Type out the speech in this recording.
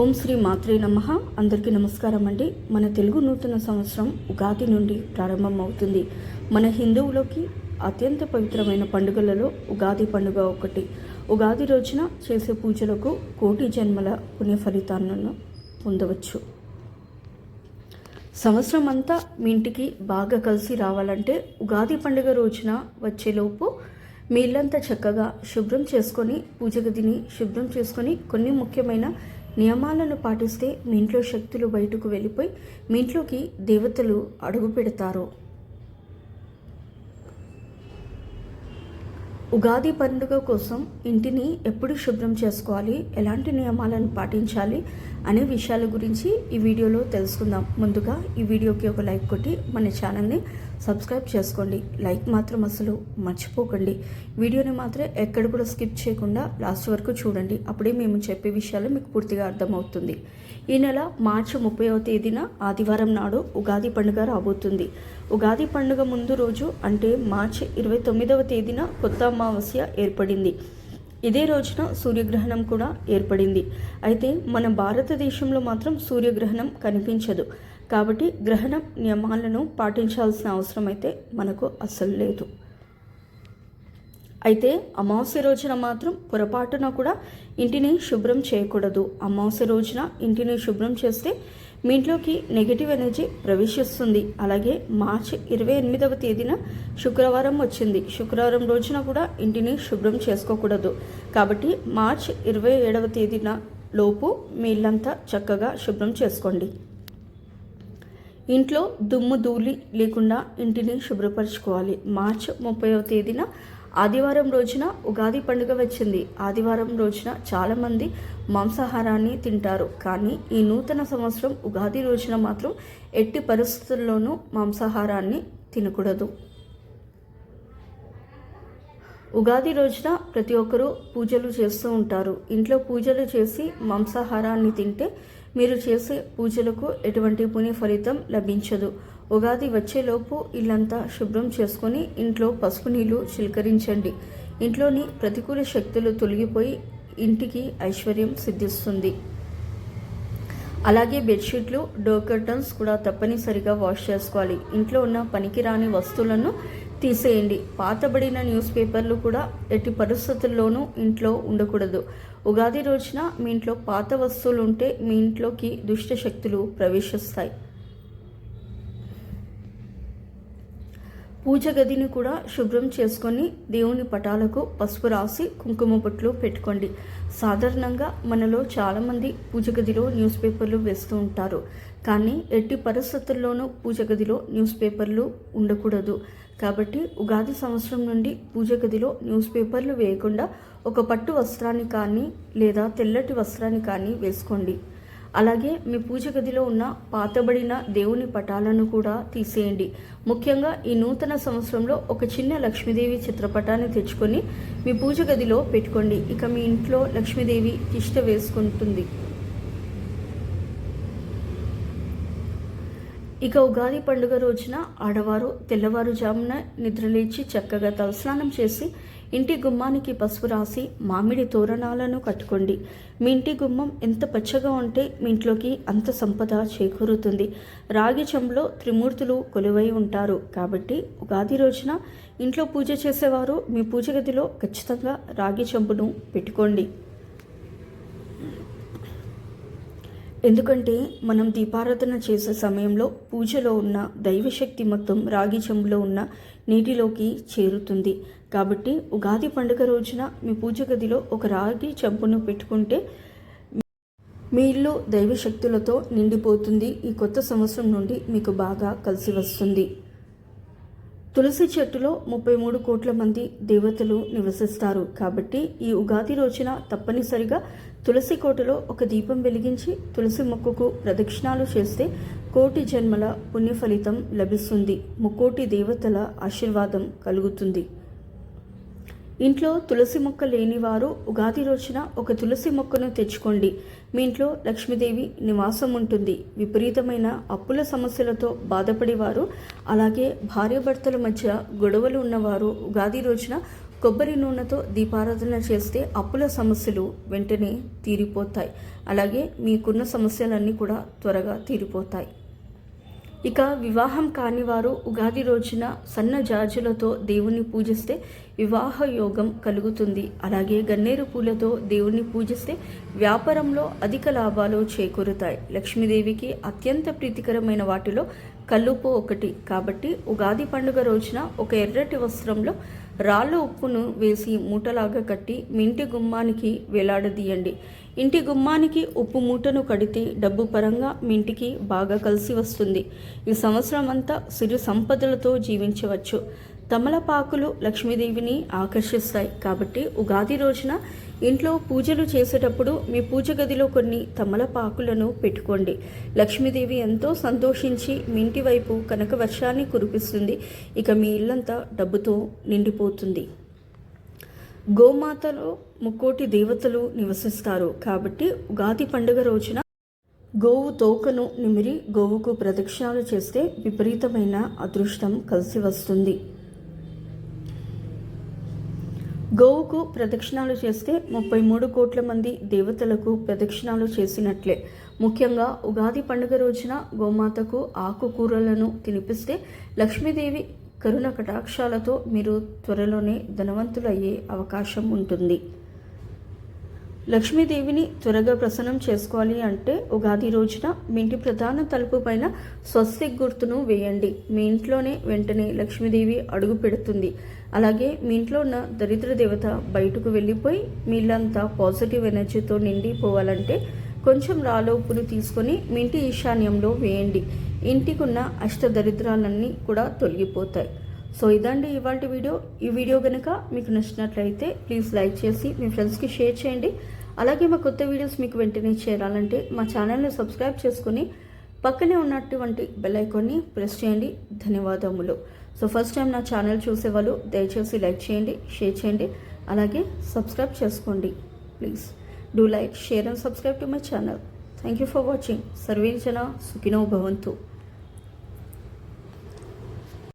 ఓం శ్రీ మాత్రే నమ. అందరికీ నమస్కారం అండి. మన తెలుగు నూతన సంవత్సరం ఉగాది నుండి ప్రారంభం అవుతుంది మన హిందువులకి అత్యంత పవిత్రమైన పండుగలలో ఉగాది పండుగ ఒకటి. ఉగాది రోజున చేసే పూజలకు కోటి జన్మల పుణ్య ఫలితాలను పొందవచ్చు. సంవత్సరం అంతా మీ ఇంటికి బాగా కలిసి రావాలంటే ఉగాది పండుగ రోజున వచ్చేలోపు మీ ఇల్లంతా చక్కగా శుభ్రం చేసుకొని పూజ గదిని శుభ్రం చేసుకొని కొన్ని ముఖ్యమైన నియమాలను పాటిస్తే మీ ఇంట్లో శక్తులు బయటకు వెళ్ళిపోయి మీ ఇంట్లోకి దేవతలు అడుగు పెడతారు. ఉగాది పండుగ కోసం ఇంటిని ఎప్పుడు శుభ్రం చేసుకోవాలి? ఎలాంటి నియమాలను పాటించాలి? అనే విషయాల గురించి ఈ వీడియోలో తెలుసుకుందాం. ముందుగా ఈ వీడియోకి ఒక లైక్ కొట్టి మన ఛానల్ని సబ్స్క్రైబ్ చేసుకోండి. లైక్ మాత్రం అసలు మర్చిపోకండి. వీడియోని మాత్రం ఎక్కడ కూడా స్కిప్ చేయకుండా లాస్ట్ వరకు చూడండి. అప్పుడే మేము చెప్పే విషయాలు మీకు పూర్తిగా అర్థమవుతుంది. ఈ నెల మార్చి ముప్పైవ తేదీన ఆదివారం నాడు ఉగాది పండుగ రాబోతుంది. ఉగాది పండుగ ముందు రోజు అంటే మార్చి ఇరవై తొమ్మిదవ తేదీన కొత్త అమావాస్య ఏర్పడింది. ఇదే రోజున సూర్యగ్రహణం కూడా ఏర్పడింది. అయితే మన భారతదేశంలో మాత్రం సూర్యగ్రహణం కనిపించదు. కాబట్టి గ్రహణ నియమాలను పాటించాల్సిన అవసరం అయితే మనకు అస్సలు లేదు. అయితే అమావాస్య రోజున మాత్రం పొరపాటున కూడా ఇంటిని శుభ్రం చేయకూడదు. అమావాస్య రోజున ఇంటిని శుభ్రం చేస్తే మీ ఇంట్లోకి నెగిటివ్ ఎనర్జీ ప్రవేశిస్తుంది. అలాగే మార్చి ఇరవై ఎనిమిదవ తేదీన శుక్రవారం వచ్చింది. శుక్రవారం రోజున కూడా ఇంటిని శుభ్రం చేసుకోకూడదు. కాబట్టి మార్చ్ ఇరవై ఏడవ తేదీన లోపు మీ ఇల్లంతా చక్కగా శుభ్రం చేసుకోండి. ఇంట్లో దుమ్ము ధూళి లేకుండా ఇంటిని శుభ్రపరచుకోవాలి. మార్చ్ ముప్పైవ తేదీన ఆదివారం రోజున ఉగాది పండుగ వచ్చింది. ఆదివారం రోజున చాలామంది మాంసాహారాన్ని తింటారు. కానీ ఈ నూతన సంవత్సరం ఉగాది రోజున మాత్రం ఎట్టి పరిస్థితుల్లోనూ మాంసాహారాన్ని తినకూడదు. ఉగాది రోజున ప్రతి ఒక్కరూ పూజలు చేస్తూ ఉంటారు. ఇంట్లో పూజలు చేసి మాంసాహారాన్ని తింటే మీరు చేసే పూజలకు ఎటువంటి పుణ్య ఫలితం లభించదు. ఉగాది వచ్చేలోపు ఇల్లంతా శుభ్రం చేసుకొని ఇంట్లో పసుపు నీళ్ళు చిలకరించండి. ఇంట్లోని ప్రతికూల శక్తులు తొలగిపోయి ఇంటికి ఐశ్వర్యం సిద్ధిస్తుంది. అలాగే బెడ్షీట్లు డోర్ కర్టన్స్ కూడా తప్పనిసరిగా వాష్ చేసుకోవాలి. ఇంట్లో ఉన్న పనికిరాని వస్తువులను తీసేయండి. పాతబడిన న్యూస్ పేపర్లు కూడా ఎట్టి పరిస్థితుల్లోనూ ఇంట్లో ఉండకూడదు. ఉగాది రోజున మీ ఇంట్లో పాత వస్తువులు ఉంటే మీ ఇంట్లోకి దుష్ట శక్తులు ప్రవేశిస్తాయి. పూజ గదిని కూడా శుభ్రం చేసుకొని దేవుని పటాలకు పసుపు రాసి కుంకుమ బొట్లు పెట్టుకోండి. సాధారణంగా మనలో చాలామంది పూజ గదిలో న్యూస్ పేపర్లు వేస్తూ ఉంటారు. కానీ ఎట్టి పరిస్థితుల్లోనూ పూజ గదిలో న్యూస్ పేపర్లు ఉండకూడదు. కాబట్టి ఉగాది సంవత్సరం నుండి పూజ గదిలో న్యూస్ పేపర్లు వేయకుండా ఒక పట్టు వస్త్రాన్ని కానీ లేదా తెల్లటి వస్త్రాన్ని కానీ వేసుకోండి. అలాగే మీ పూజ గదిలో ఉన్న పాతబడిన దేవుని పటాలను కూడా తీసేయండి. ముఖ్యంగా ఈ నూతన సంవత్సరంలో ఒక చిన్న లక్ష్మీదేవి చిత్రపటాన్ని తెచ్చుకొని మీ పూజ గదిలో పెట్టుకోండి. ఇక మీ ఇంట్లో లక్ష్మీదేవి తిష్ట వేసుకుంటుంది. ఇక ఉగాది పండుగ రోజున ఆడవారు తెల్లవారుజామున నిద్రలేచి చక్కగా తలస్నానం చేసి ఇంటి గుమ్మానికి పసుపు రాసి మామిడి తోరణాలను కట్టుకోండి. మీ ఇంటి గుమ్మం ఎంత పచ్చగా ఉంటే మీ ఇంట్లోకి అంత సంపద చేకూరుతుంది. రాగి చెంబులో త్రిమూర్తులు కొలువై ఉంటారు. కాబట్టి ఉగాది రోజున ఇంట్లో పూజ చేసేవారు మీ పూజ గదిలో ఖచ్చితంగా రాగి చెంబును పెట్టుకోండి. ఎందుకంటే మనం దీపారాధన చేసే సమయంలో పూజలో ఉన్న దైవశక్తి మొత్తం రాగి చెంబులో ఉన్న నీటిలోకి చేరుతుంది. కాబట్టి ఉగాది పండుగ రోజున మీ పూజ గదిలో ఒక రాగి చెంపును పెట్టుకుంటే మీ ఇల్లు దైవశక్తులతో నిండిపోతుంది. ఈ కొత్త సంవత్సరం నుండి మీకు బాగా కలిసి వస్తుంది. తులసి చెట్టులో ముప్పై మూడు కోట్ల మంది దేవతలు నివసిస్తారు. కాబట్టి ఈ ఉగాది రోజున తప్పనిసరిగా తులసి కోటలో ఒక దీపం వెలిగించి తులసి మొక్కకు ప్రదక్షిణాలు చేస్తే కోటి జన్మల పుణ్య ఫలితం లభిస్తుంది. ముక్కోటి దేవతల ఆశీర్వాదం కలుగుతుంది. ఇంట్లో తులసి మొక్క లేనివారు ఉగాది రోజున ఒక తులసి మొక్కను తెచ్చుకోండి. మీ ఇంట్లో లక్ష్మీదేవి నివాసం ఉంటుంది. విపరీతమైన అప్పుల సమస్యలతో బాధపడేవారు అలాగే భార్యాభర్తల మధ్య గొడవలు ఉన్నవారు ఉగాది రోజున కొబ్బరి నూనెతో దీపారాధన చేస్తే అప్పుల సమస్యలు వెంటనే తీరిపోతాయి. అలాగే మీకున్న సమస్యలన్నీ కూడా త్వరగా తీరిపోతాయి. ఇక వివాహం కాని వారు ఉగాది రోజున సన్న జాజులతో దేవుణ్ణి పూజిస్తే వివాహ యోగం కలుగుతుంది. అలాగే గన్నేరు పూలతో దేవుణ్ణి పూజిస్తే వ్యాపారంలో అధిక లాభాలు చేకూరుతాయి. లక్ష్మీదేవికి అత్యంత ప్రీతికరమైన వాటిలో కల్లుపు ఒకటి. కాబట్టి ఉగాది పండుగ రోజున ఒక ఎర్రటి వస్త్రంలో రాళ్ళ ఉప్పును వేసి మూటలాగా కట్టి మీ ఇంటి గుమ్మానికి వేలాడదీయండి. ఇంటి గుమ్మానికి ఉప్పు మూటను కడితే డబ్బు పరంగా మీ ఇంటికి బాగా కలిసి వస్తుంది. ఈ సంవత్సరం అంతా సిరి సంపదలతో జీవించవచ్చు. తమలపాకులు లక్ష్మీదేవిని ఆకర్షిస్తాయి. కాబట్టి ఉగాది రోజున ఇంట్లో పూజలు చేసేటప్పుడు మీ పూజ గదిలో కొన్ని తమలపాకులను పెట్టుకోండి. లక్ష్మీదేవి ఎంతో సంతోషించి మీ ఇంటి వైపు కనక వర్షాన్ని కురిపిస్తుంది. ఇక మీ ఇల్లంతా డబ్బుతో నిండిపోతుంది. గోమాతలో ముక్కోటి దేవతలు నివసిస్తారు. కాబట్టి ఉగాది పండుగ రోజున గోవు తోకను నిమిరి గోవుకు ప్రదక్షిణాలు చేస్తే విపరీతమైన అదృష్టం కలిసి వస్తుంది. గోవుకు ప్రదక్షిణాలు చేస్తే ముప్పై మూడు కోట్ల మంది దేవతలకు ప్రదక్షిణాలు చేసినట్లే. ముఖ్యంగా ఉగాది పండుగ రోజున గోమాతకు ఆకుకూరలను తినిపిస్తే లక్ష్మీదేవి కరుణ కటాక్షాలతో మీరు త్వరలోనే ధనవంతులయ్యే అవకాశం ఉంటుంది. లక్ష్మీదేవిని త్వరగా ప్రసన్నం చేసుకోవాలి అంటే ఉగాది రోజున మీ ఇంటి ప్రధాన తలుపు పైన స్వస్తిక్ గుర్తును వేయండి. మీ ఇంట్లోనే వెంటనే లక్ష్మీదేవి అడుగు పెడుతుంది. అలాగే మీ ఇంట్లో ఉన్న దరిద్ర దేవత బయటకు వెళ్ళిపోయి మీళ్ళంతా పాజిటివ్ ఎనర్జీతో నిండిపోవాలంటే కొంచెం రాలోపును తీసుకొని మీ ఇంటి ఈశాన్యంలో వేయండి. ఇంటికున్న అష్ట దరిద్రాలన్నీ కూడా తొలగిపోతాయి. సో ఇదండి ఇవాళ వీడియో. ఈ వీడియో కనుక మీకు నచ్చినట్లయితే ప్లీజ్ లైక్ చేసి మీ ఫ్రెండ్స్కి షేర్ చేయండి. అలాగే మా కొత్త వీడియోస్ మీకు వెంటనే చేరాలంటే మా ఛానల్ని సబ్స్క్రైబ్ చేసుకుని పక్కనే ఉన్నటువంటి బెల్ ఐకాన్ని ప్రెస్ చేయండి. ధన్యవాదములు. సో ఫస్ట్ టైం నా ఛానల్ చూసేవాళ్ళు దయచేసి లైక్ చేయండి షేర్ చేయండి అలాగే సబ్స్క్రైబ్ చేసుకోండి. Please do like share and subscribe to my channel. Thank you for watching. Survey జన సుఖినో భవంతు.